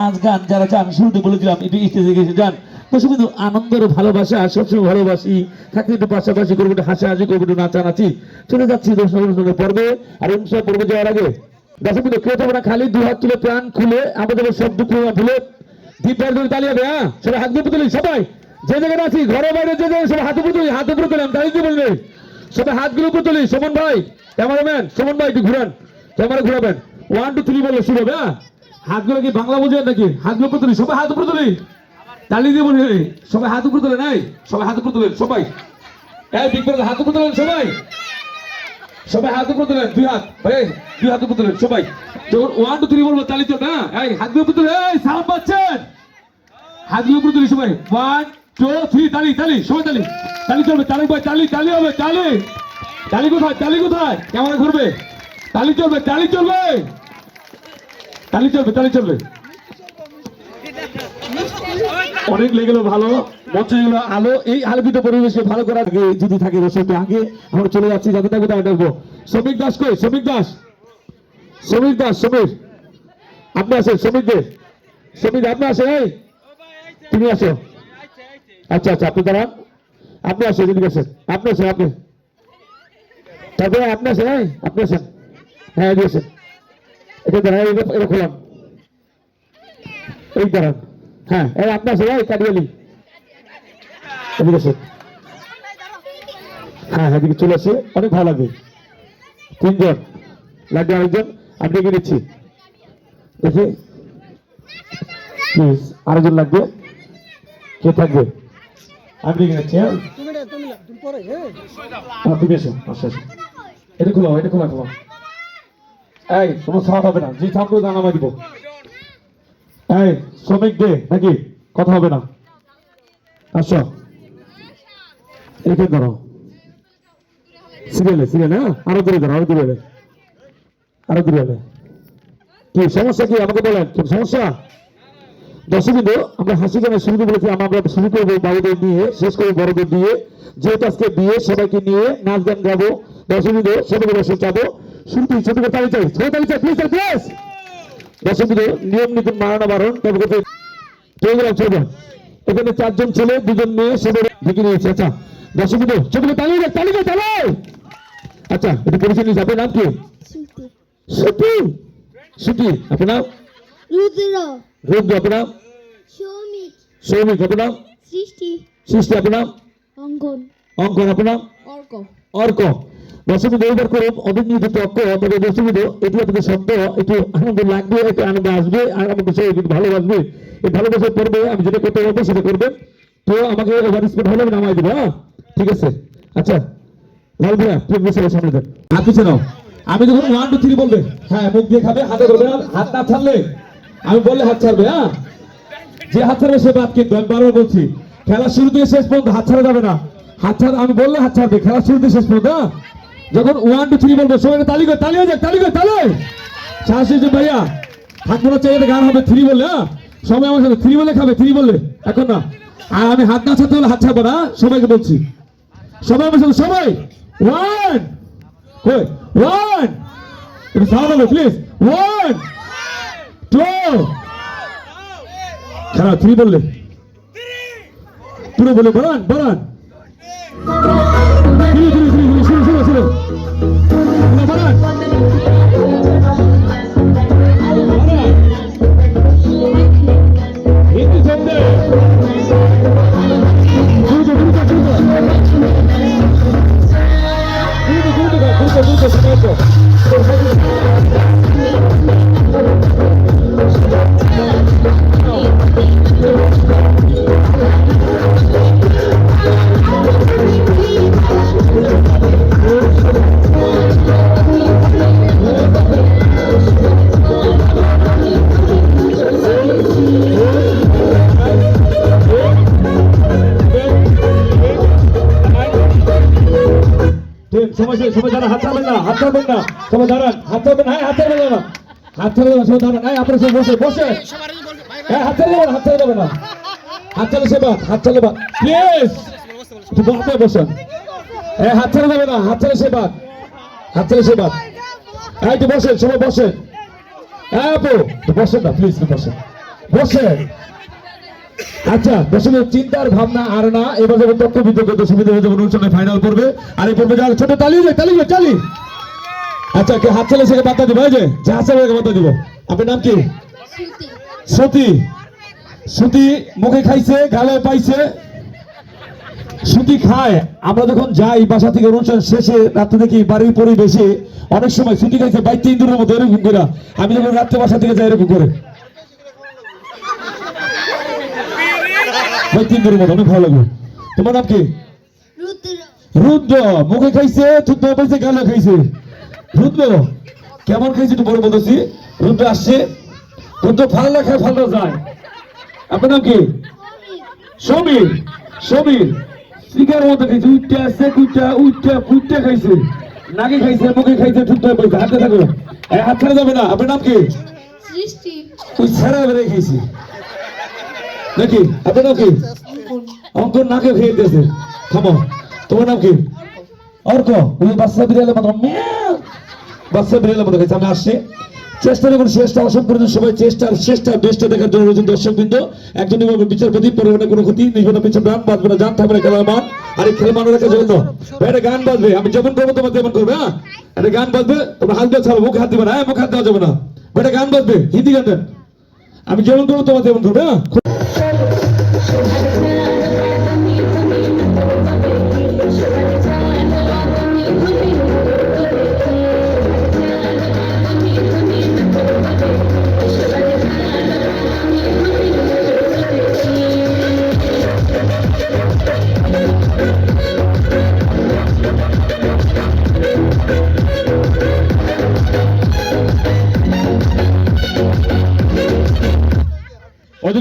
নাচ গান যারা চান, শুরুতে বলেছিলাম একটু স্টেজে গেছে, যান। বসে কিন্তু আনন্দের ভালোবাসা, সবসময় ভালোবাসি। থাকতে একটু পাশাপাশি করব, একটু হাসাহাসি করব, একটু নাচানাচি। চলে যাচ্ছি দর্শক পর্বে, আর অনুষ্ঠান পর্বে যাওয়ার আগে, দর্শক কিন্তু কেউ তোমরা খালি দু হাত তুলে প্রাণ খুলে আমাদের সব দুঃখ ভুলে দ্বীপের ধরে দাঁড়িয়ে হবে হ্যাঁ সবাই হাত দিয়ে তুলি, সবাই। যে জায়গায় আছি ঘরে বাইরে যে জায়গায় সবাই হাত উপরে তুলি, হাত উপরে তুলেন দাঁড়িয়ে কি বলবে? সবাই হাতগুলো উপরে তুলি, সুমন ভাই ক্যামেরাম্যান সুমন ভাই, একটু ঘুরান। ক্যামেরা ঘুরাবেন। ওয়ান টু থ্রি বললে শুরু হবে হ্যাঁ? হাতগুলো কি বাংলা বোঝেন নাকি? হাতগুলো উপরে তুলি সবাই হাত উপরে তুলি। তালি দিয়ে বলি সবাই হাত উপরে তুলে, নাই? সবাই হাত উপরে তুলেন, সবাই। এই, বিগ ব্রাদার হাত উপরে তুলেন, সবাই। সবাই হাত উপরে তুলেন, দুই হাত, এই, দুই হাত উপরে তুলেন, সবাই। যখন ওয়ান টু থ্রি বলব, তালি চলবে হ্যাঁ এই, হাতগুলো উপরে তুলে, এই, সালাম পাচ্ছেন। হাতগুলো উপরে তুলি, সবাই। ওয়ান টু থ্রি তালি তালি, সবাই তালি। তালি চলবে, তালি ভাই তালি তালি হবে, তালি। তালি কোথায় তালি কোথায়? ক্যামেরা ঘুরবে তালি চলবে তালি চলবে। তালি চলবে তালি চলবে। অনেক লেগে ভালো মঞ্চে আলো। এই আলোকিত পরিবেশকে ভালো করার আগে যদি থাকে দর্শকটা আগে আমরা চলে যাচ্ছি যাতে থাকবে তাকে ডাকবো। শ্রমিক দাস কই? শ্রমিক দাস? শ্রমিক দাস শ্রমিক আপনি আসেন শ্রমিক দে শ্রমিক আপনি আসেন এই, তুমি আসো আচ্ছা আচ্ছা আপনি দাঁড়ান। আপনি আসেন এদিকে আসেন আপনি আসেন আপনি। তারপরে আপনি আসেন আপনি আসেন হ্যাঁ আসেন এটা দাঁড়ান এটা খোলাম। এই দাঁড়ান। হ্যাঁ এই আপনার এই কাটিয়ালি এদিকে আসেন। হ্যাঁ হ্যাঁ এদিকে চলে আসে। অনেক ভালো লাগবে। তিনজন। লাগবে আরেকজন? আমি ডেকে দিচ্ছি দেখি। প্লিজ আরেকজন লাগবে। কে থাকবে? আমি ডেকে নিচ্ছি হ্যাঁ। তুমি এসো। আচ্ছা আচ্ছা। এটা খোলাও এটা খোলা খোলা এই কোনো সাউন্ড হবে না। যে সাউন্ড করে জানামা দিব। এই, শ্রমিক দে, নাকি? কথা হবে না। আসো। এখানে ধরো। সিরিয়ালে সিরিয়ালে হ্যাঁ? আরও দূরে ধরো, আরও দূরে। আরও দূরে। কি, সমস্যা কি? আমাকে বলেন, কি সমস্যা? দর্শক আমরা হাসি গানের শুরুতে বলেছি, আমরা শুরু করব বাবুদের নিয়ে, শেষ করব বড়দের দিয়ে যেহেতু আজকে বিয়ে, সবাইকে নিয়ে নাচ গান গাবো। দর্শক ছোট করে তালি চাই ছোট তালি চাই প্লিজ প্লিজ দর্শক নিয়ম নীতি মারানো বারণ তবে চলে গেলাম। এখানে চারজন ছেলে দুজন মেয়ে সবাই ঢেকে নিয়েছে। আচ্ছা দর্শক বিন্দু ছোট করে তালি দেয়, তালি দেয়, তালি আচ্ছা এটা পরিচয় নিয়েছে। আপনার নাম কি? সুটি সুটি আপনার নাম? রুদ্র। রুদ্র আপনার নাম? সৌমিক। সৌমিক আপনার নাম? সৃষ্টি। সৃষ্টি আপনার নাম? অঙ্কন অঙ্কন আপনার নাম? অর্ক। অর্ক। দর্শক এইবার করুন অভিনীত এটি আপনাদের একটু আনন্দ লাগবে একটু আনন্দ আসবে, আর আমাদের সে ভালোবাসবে। এই আমি যেটা করতে পারব সেটা করবেন তো আমাকে ওভার স্পিড আমি নামাই দেবো হ্যাঁ? ঠিক আছে? আচ্ছা। লাল ভাইয়া বসে সামনে দেন হাত পিছিয়ে নাও। আমি যখন ওয়ান টু থ্রি বলবে হ্যাঁ মুখ দিয়ে খাবে, হাতে করবে হাত না ছাড়লে আমি বললে হাত ছাড়বে হ্যাঁ? যে হাত ছাড়বে সে বাদ কিন্তু, আমি বারবার বলছি, খেলা শুরু থেকে শেষ পর্যন্ত হাত ছাড়া যাবে না। হাত ছাড়া আমি বললে হাত ছাড়বে, খেলা শুরু থেকে শেষ পর্যন্ত হ্যাঁ? যখন ওয়ান টু থ্রি বলব সবাই তালি করে, তালি হয়ে যাক, তালি করে, তালি! যে ভাইয়া। না চাইলে গান হবে থ্রি বললে হ্যাঁ? সবাই আমার সাথে থ্রি বলে খাবে থ্রি বললে। এখন না। আর আমি হাত না ছাড়তে হলে হাত ছাড়বো না? সবাইকে বলছি। সবাই আমার সাথে, সবাই! ওয়ান ওয়ান একটু সাউন্ড প্লিজ ওয়ান টু খেলা থ্রি বললে। পুরো বলে, বলান বলান। থ্রি থ্রি থ্রি থ্রি শুরু শুরু শুরু বলো, বলান বলান। হিন্দি ছন্দে। দ্রুত, দ্রুত, দ্রুত। হাত ছাড়বেন না, হাত হ্যাঁ হ্যাঁ বসে হ্যাঁ হাত ছেড়ে দেবেন না। হাত ছেড়ে সে বাদ, হাত ছেড়ে বাদ। প্লিজ বসে বসেন। হ্যাঁ হাত হ্যাঁ একটু বসেন, সবাই বসেন। হ্যাঁ আপু বসেন না প্লিজ বসেন। বসে আচ্ছা দশমীর চিন্তার ভাবনা আর না এবার যখন তথ্য বিতর্ক। দশমী দেবে যখন অনুষ্ঠানে ফাইনাল করবে আর এই পর্বে যারা ছোট তালি যায় তালি তালি। আচ্ছা কে হাত চালে সেকে বার্তা দিব? এই যে যে হাত চালে বার্তা দিব। আপনার নাম কি? সতী সুতি মুখে খাইছে গালে পাইছে। সুতি খায়। আমরা যখন যাই বাসা থেকে অনুষ্ঠান শেষে রাত্রে দেখি বাড়ির পরিবেশে অনেক সময় সুতি খাইছে বাইক তিন দিনের মতো এরকম করে। আমি যখন রাত্রে বাসা থেকে যাই এরকম করে। বাইক তিন দিনের মতো অনেক ভালো লাগবে তোমার নাম কি? রুদ্র। মুখে খাইছে থুতু পাইছে গালে খাইছে। রুদ্র কেমন খাইছে একটু বড় বলতেছি। রুদ্র আসছে। রুদ্র ভালো খায় ভালো যায়। আপনার নাম কি? সমীর। সমীর। সিগার মতো খাইছে উইটটা আছে কুইটা উইটটা কুইটটা খাইছে। নাকে খাইছে মুখে খাইছে থুতু পাইছে হাতে থাকো হাত ছাড়া যাবে না। আপনার নাম কি? সৃষ্টি। ওই ছেড়া বেড়ে খাইছি। নাকি? আপনার নাম কি? অঙ্কন নাকে খেয়ে দিয়েছে। থামো। তোমার নাম কি? অর্ক। ওই বাচ্চা বিড়ালের মতো বাচ্চা বিড়ালের মতো খাইছে আমি আসছি। চেষ্টা যখন শেষটা অসম করেছেন সবাই চেষ্টার, শেষটা বেস্টটা দেখার জন্য রয়েছেন দর্শক বিন্দু একজন বিচারপতি পরিমাণে কোনো ক্ষতি নির্বাচন পিছনে গান বাজবে না। জান থাকবে না খেলার মান। আর এই খেলা মানে রাখার জন্য। এটা গান বাজবে। আমি যেমন করব, তোমার তেমন করবে হ্যাঁ? এটা গান বাজবে, তোমরা হাত দিয়ে ছাড়ো, মুখে হাত দিবে না হ্যাঁ? মুখে হাত দেওয়া যাবে না। এটা গান বাজবে। হিন্দি গান আমি যেমন করব, তোমার তেমন করবে হ্যাঁ?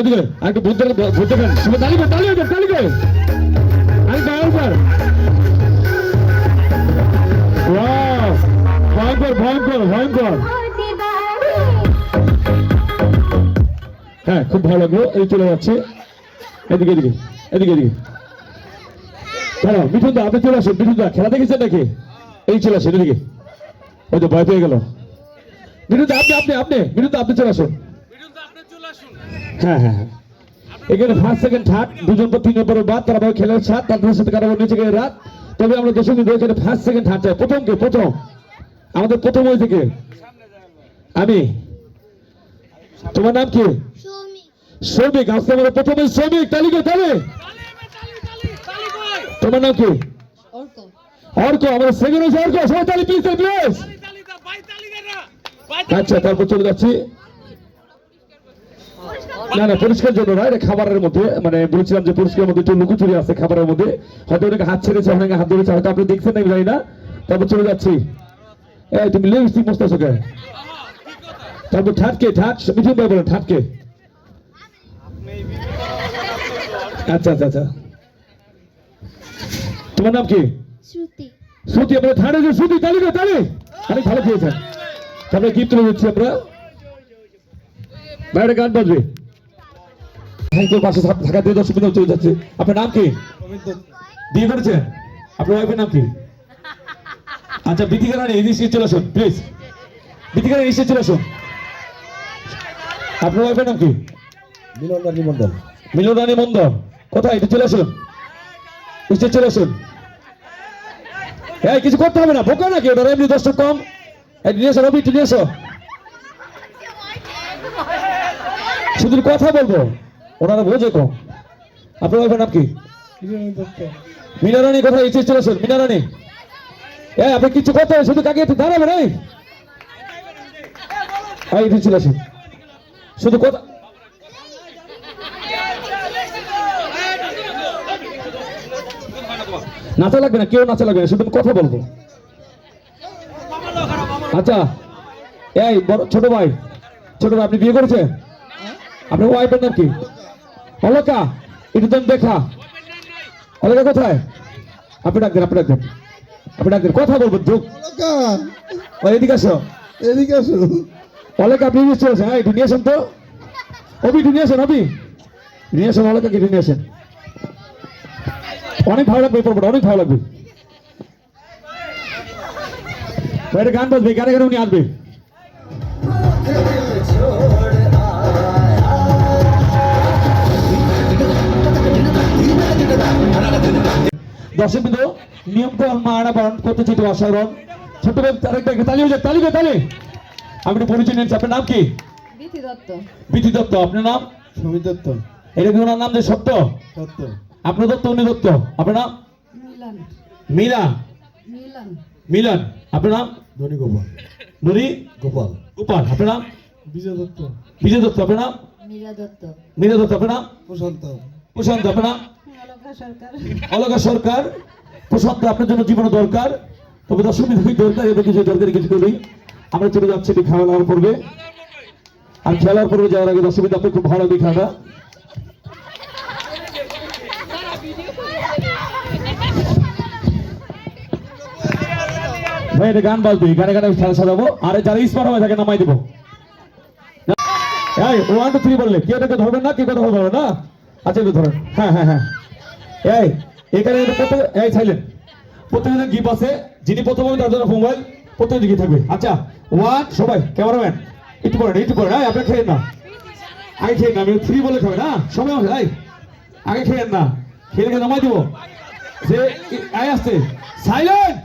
ওদিকে ওদিকে আরেকটু বুঝতে বুঝতে পারেন সবাই তালি করে তালি করে তালি করে। আরেকবার Wow! ভয়ঙ্কর ভয়ঙ্কর ভয়ঙ্কর হ্যাঁ খুব ভালো লাগল। এই চলে যাচ্ছে। এদিকে এদিকে এদিকে এদিকে। দাঁড়াও মিঠুন দা আপনি চলে আসুন। মিঠুন দা খেলা দেখেছেন নাকি? এই চলে আসুন, এদিকে। ওই তো ভয় পেয়ে গেল। মিঠুন দা আপনি আপনি আপনি মিঠুন দা আপনি চলে আসুন। হ্যাঁ হ্যাঁ হ্যাঁ। আমাদের প্রথম ওই আমি তোমার নাম কি শ্রমিক প্রথমে শ্রমিক তালিকা তালে তোমার নাম কি সেকেন্ড প্লিজ আচ্ছা তারপর চলে যাচ্ছি না না পরিষ্কার জন্য না এটা খাবারের মধ্যে মানে বলছিলাম যে পরিষ্কারের মধ্যে একটু লুকোচুরি আছে খাবারের মধ্যে। হয়তো অনেকে হাত ছেড়েছে অনেকে হাত ধরেছে হয়তো আপনি দেখছেন না জানি না। তারপর চলে যাচ্ছি। এই তুমি লিপস্টিক মস্ত আছো কে তারপর ঠাটকে ঠাট মিঠুন ভাই বলেন ঠাটকে। আচ্ছা আচ্ছা আচ্ছা। তোমার নাম কি? শ্রুতি। শ্রুতি আমরা থার্ড হয়েছে শ্রুতি তালি না তালি। অনেক ভালো খেয়েছেন। তারপরে গিফট তুলে দিচ্ছি আমরা। বাইরে গান বাজবে। পাশে থাকা দিয়ে দর্শক বিন্দু চলে যাচ্ছে। আপনার নাম কি? বিয়ে করেছেন? আপনার ওয়াইফের নাম কি? আচ্ছা রানী এই দিকে চলে আসুন প্লিজ রানী এসে চলে আসুন। আপনার ওয়াইফের নাম কি? মিলন রানী মন্ডল মিলন রানী মন্দ কোথায়? একটু চলে আসুন। নিচে চলে আসুন। এই কিছু করতে হবে না বোকা নাকি ওটা এমনি দর্শক কম। নিয়ে এসো রবি একটু নিয়ে এসো। শুধু কথা বলব। ওনারা বোঝে কম আপনার ওয়াইফের নাম কি? মিনা রানী কোথায় এসে চলে আসুন মিনা রানী এই আপনি কিছু করতে শুধু কাকে দাঁড়াবেন, এই। এই একটু চলে শুধু কথা নাচা লাগবে না, কেউ নাচা লাগবে না, শুধু কথা বলব। আচ্ছা এই, বড় ছোট ভাই ছোট ভাই, আপনি বিয়ে করেছেন? আপনার ওয়াইফের নাম কি? অলকা একটু তুমি দেখা। অলকা কোথায়? আপনি ডাক দেন আপনি ডাক দেন। আপনি ডাক দেন কথা বলব যোগ এদিকে আসো। এদিকে আসো। অলকা আপনি নিয়ে চলেছেন হ্যাঁ একটু নিয়ে আসেন তো। অবি একটু নিয়ে আসেন অবি নিয়ে আসেন অলকাকে একটু নিয়ে আসেন। অনেক ভালো লাগবে পর্বটা অনেক ভালো লাগবে। বাইরে গান বাজবে গানে গানে উনি আসবে। দর্শক বিন্দু নিয়ম মারা পালন করতে চাই অসাধারণ। ভাই আরেকটা তালি হয়ে তালি তালি। আমি একটু পরিচয় নিচ্ছি আপনার নাম কি? বিথি দত্ত। বিধি দত্ত আপনার নাম? সমীর দত্ত। এটা কি ওনার নাম যে সত্য? দত্ত আপনার দত্ত উনি দত্ত। আপনার নাম? মিলন। মীরা মিলন। মিলন। আপনার নাম? ধনী গোপাল। নুরি গোপাল। গোপাল। আপনার নাম? বিজয় দত্ত। বিজয় দত্ত আপনার নাম? মীরা দত্ত। মীরা দত্ত আপনার নাম? প্রশান্ত। প্রশান্ত আপনার নাম? অলকা সরকার। প্রশান্ত আপনার জন্য জীবনে দরকার। তবে দর্শক বিন্দু দরকার এবং কিছু দরকারি কিছু করি। আমরা চলে যাচ্ছি এটি খাওয়া দাওয়ার পর্বে। আর খেলার পর্বে যাওয়ার আগে দর্শক আপনি খুব ভালো হবে খেলাটা ভাই, এটা গান বাজবে, গানে গানে খেলা সাজাবো। আর যারা স্মার্ট হবে, তাকে নামাই দেবো। ওয়ান টু থ্রি বললে। কেউ এটাকে ধরবেন না কেউ কথা বলবে না? আচ্ছা ধরেন। হ্যাঁ হ্যাঁ হ্যাঁ। এই, এখানে এই সাইলেন্ট প্রত্যেকজনের গিফট আছে, যিনি প্রথম হবে তার জন্য মোবাইল প্রত্যেকজন গিফট থাকবে। আচ্ছা ওয়ান সবাই ক্যামেরাম্যান একটু পড়েন একটু পড়েন, এই, আপনার খেয়ে না। আগে খেয়ে না, আমি ফ্রি বলে খাবে না? সবাই আমার এই, আগে খেয়ে না। খেয়ে রেখে নামাই দিব। যে আয় আসছে সাইলেন্ট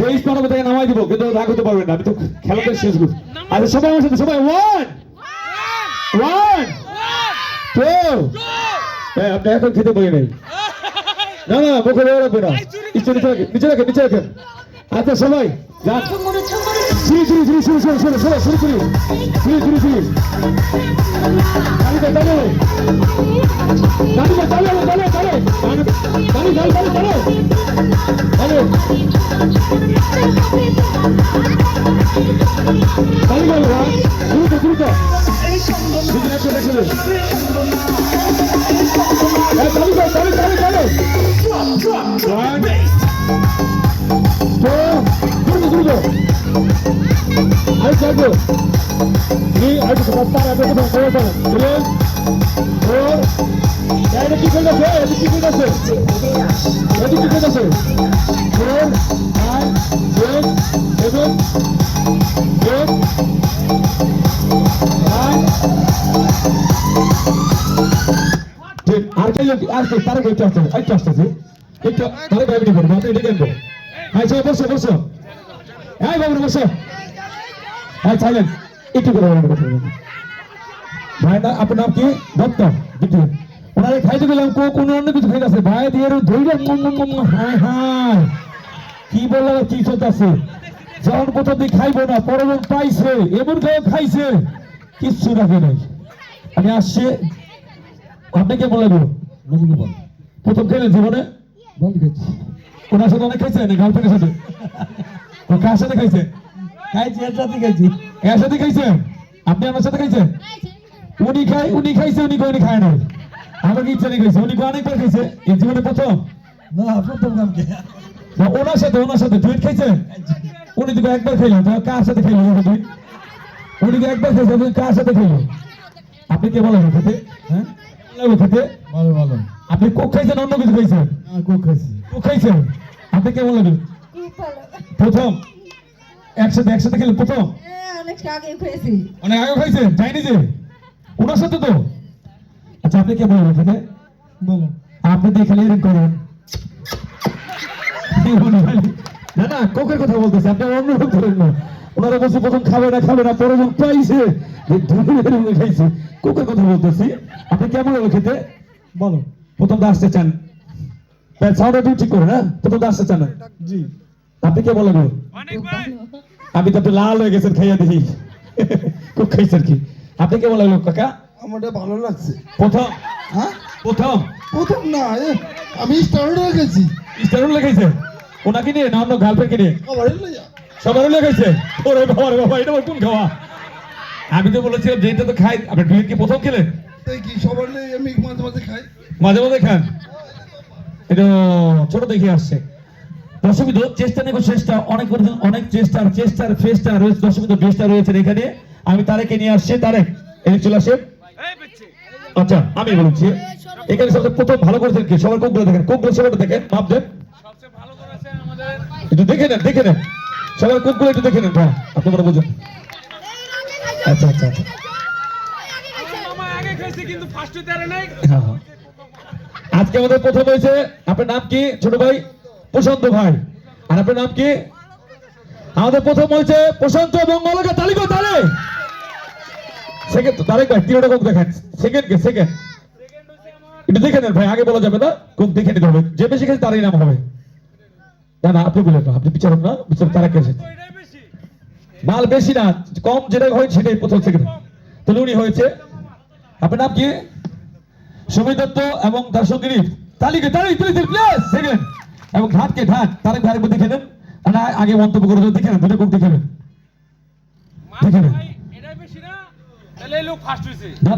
যে স্মার্ট হবে তাকে নামাই দিব, কিন্তু রাগ হতে পারবেন না, আমি তো খেলাটা শেষ করছি। আচ্ছা সবাই আমার সাথে, সবাই ওয়ান ওয়ান টু হ্যাঁ আপনি এখন খেতে পারি নাই। না না মুখে বেরো রাখবে না। নিচে নিচে রাখেন নিচে রাখেন নিচে রাখেন। আচ্ছা সময় যান শুরু শুরু শুরু শুরু শুরু শুরু শুরু শুরু শুরু শুরু আর কে তার কে আসছে একটু আসতেছে একটু তারে ভাবি করব, আপনি এটা কেন হ্যাঁ চলো বসো বসো। হ্যাঁ বাবু বসো। হ্যাঁ সাইলেন্ট একটু করে ভাই, না, আপনার নাম কি? দত্ত। দিদি ওনারে খাইতে গেলাম, কো কোন অন্য কিছু খাইতেছে ভাই, দিয়ে ধৈর্য হায় হায়। কি আবার কি চলতেছে? যখন কোথাও দিয়ে খাইবো না পরবন পাইছে, এমন খাওয়া খাইছে, কিচ্ছু রাখে নাই। আমি আসছি। আপনি কেমন লাগল ধনী প্রথম খেলেন জীবনে? বল খেয়েছি ওনার সাথে অনেক খাইছে না গার্লফ্রেন্ডের সাথে? ও কার সাথে খাইছে খাইছি এর সাথে খাইছি। এর সাথে খাইছেন আপনি আমার সাথে খাইছেন উনি খাই উনি খাইছে উনি উনি খায় নাই। আমাকে ইচ্ছা নেই খাইছে? উনি কো অনেকবার খাইছে এই জীবনে প্রথম? না প্রথম নাম কে ওনার সাথে ওনার সাথে ডুয়েট খাইছে উনি তো একবার খাইলেন তো কার সাথে খাইলো দুই উনি তো একবার খাইছে কার সাথে খাইলো আপনি কে বলেন খেতে হ্যাঁ? খেতে ভালো ভালো। আপনি কোক খাইছেন অন্য কিছু খাইছেন? হ্যাঁ কোক খাইছি। কোক খাইছেন? আপনি কেমন প্রথম? একসাথে একসাথে প্রথম? অনেক আগে খেয়েছি অনেক আগে খাইছেন যাইনি যে? ওনার সাথে তো? আচ্ছা আপনি কেমন খেতে? বলো আপনি তো এখানে এরকম করেন। না না কোকের কথা বলতেছে আপনি অন্যরকম করেন না। ওনারা বলছে প্রথম খাবে না খাবে না পরে যখন পাইছে খাইছে। কোকের কথা বলতেছি। আপনি কেমন হলো খেতে? বলো প্রথম তো আসতে চান। সাউন্ডটা একটু ঠিক করে না? প্রথম তো আসতে চান জি। আপনি কেমন লাগল আমি তো লাল হয়ে গেছেন খাইয়া দেখি। খুব খাইছেন কি? আপনি কেমন লাগল কাকা? আমারটা ভালো লাগছে। প্রথম। হ্যাঁ? প্রথম? প্রথম না আমি স্টার্ট হয়ে গেছি। স্টারুল লেখাইছে ওনাকে নিয়ে না অন্য গার্লফ্রেন্ডকে নিয়ে? সবারও লেখাইছে ওরে বাবা রে বাবা এটা কোন খাওয়া? আমি তো বলেছিলাম যে এটা তো খাই। আপনি ডুয়েট কি প্রথম খেলেন? তাই কি সবার আমি মাঝে মাঝে খাই। মাঝে মাঝে খান? এটা ছোট দেখে আসছে। দশমিত চেষ্টা নেই চেষ্টা অনেক অনেক চেষ্টার চেষ্টার ফেস্টার রয়েছে। দশমিত বেস্টা রয়েছেন এখানে। আমি তারেকে নিয়ে আসছি। তারেক এদিকে চলে আসে আচ্ছা আমি বলছি এখানে সবচেয়ে প্রথম ভালো করেছেন কি? সবার কোকগুলো দেখেন। কোকগুলো সবার দেখেন মাপ দেন। একটু দেখে নেন দেখে নেন। সবার কোকগুলো একটু দেখে নেন হ্যাঁ আপনি মনে বুঝুন। আচ্ছা আচ্ছা আচ্ছা। হ্যাঁ হ্যাঁ। আজকে আমাদের প্রথম হয়েছে, আপনার নাম কি, ছোট ভাই? প্রশান্ত ভাই। আর আপনার নাম কি? আমাদের প্রথম হয়েছে প্রশান্ত মলকা তালিকা তালে। সেকেন্ড, তারেক ভাই, তিনটা কোক দেখেন। সেকেন্ড কে, সেকেন্ড। একটু দেখে নেন ভাই, আগে বলা যাবে না কোক দেখে নিতে হবে। যে বেশি খেয়েছে তারই নাম হবে। না না, আপনি বলেন না, আপনি বিচারক না, বিচারক তারা খেয়েছে মাল বেশি না কম যেটা হয় সেটাই প্রথম সেকেন্ড তাহলে উনি হয়েছে আপনার নাম কি? সুমিত দত্ত এবং তার সঙ্গিনী তালিকা তালিকা প্লিজ প্লিজ সেকেন্ড এবং ঘাটকে ঘাট তারেক ভাইয়ের মধ্যে দেখে নেন। না আগে মন্তব্য করে দেখে নেন দুটো কোক দেখে নেন। দেখে নেন। না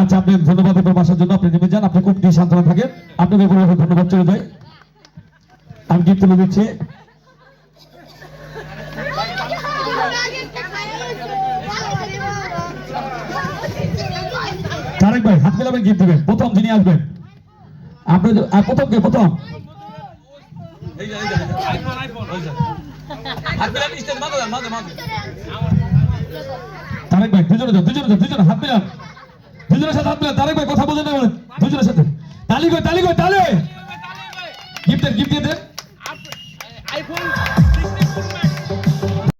আচ্ছা আপনি ধন্যবাদ জন্য আপনি নেমে যান আপনি খুব দিয়ে সান্ত্বনা থাকেন আপনাকে ধন্যবাদ চলে যায়। আমি গিফট তুলে দিচ্ছি। তারেক ভাই, হাত মেলাবেন, গিফট দেবেন। প্রথম যিনি আসবেন। আপনি প্রথম কে? প্রথম। তারেক ভাই, দুজনে যান দুজনে যান দুজনে হাত মিলান। দুজনের সাথে হাত মিলান। তারেক ভাই, কথা বলতে না দুজনের সাথে। তালি কই তালি কই তালে। গিফট দেন গিফট দিয়ে দেন।